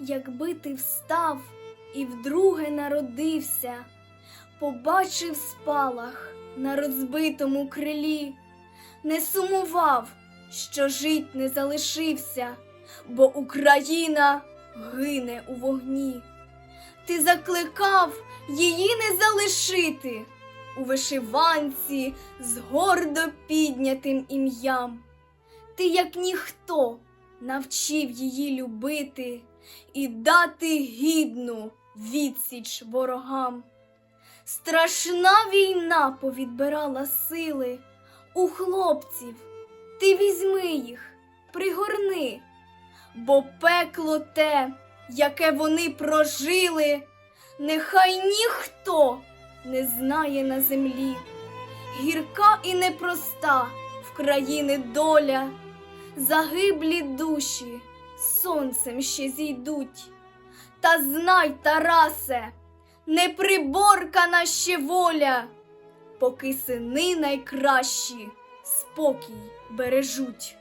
якби ти встав і вдруге народився, побачив спалах на розбитому крилі, не сумував, що жить не залишився, бо Україна гине у вогні. Ти закликав її не залишити у вишиванці з гордо піднятим ім'ям. Ти, як ніхто, навчив її любити і дати гідну відсіч ворогам. Страшна війна повідбирала сили у хлопців. Ти візьми їх, пригорни, бо пекло те, яке вони прожили, нехай ніхто не знає на землі. Гірка і непроста в країни доля, загиблі душі сонцем ще зійдуть. Та знай, Тарасе, не приборкана ще воля, поки сини найкращі спокій бережуть.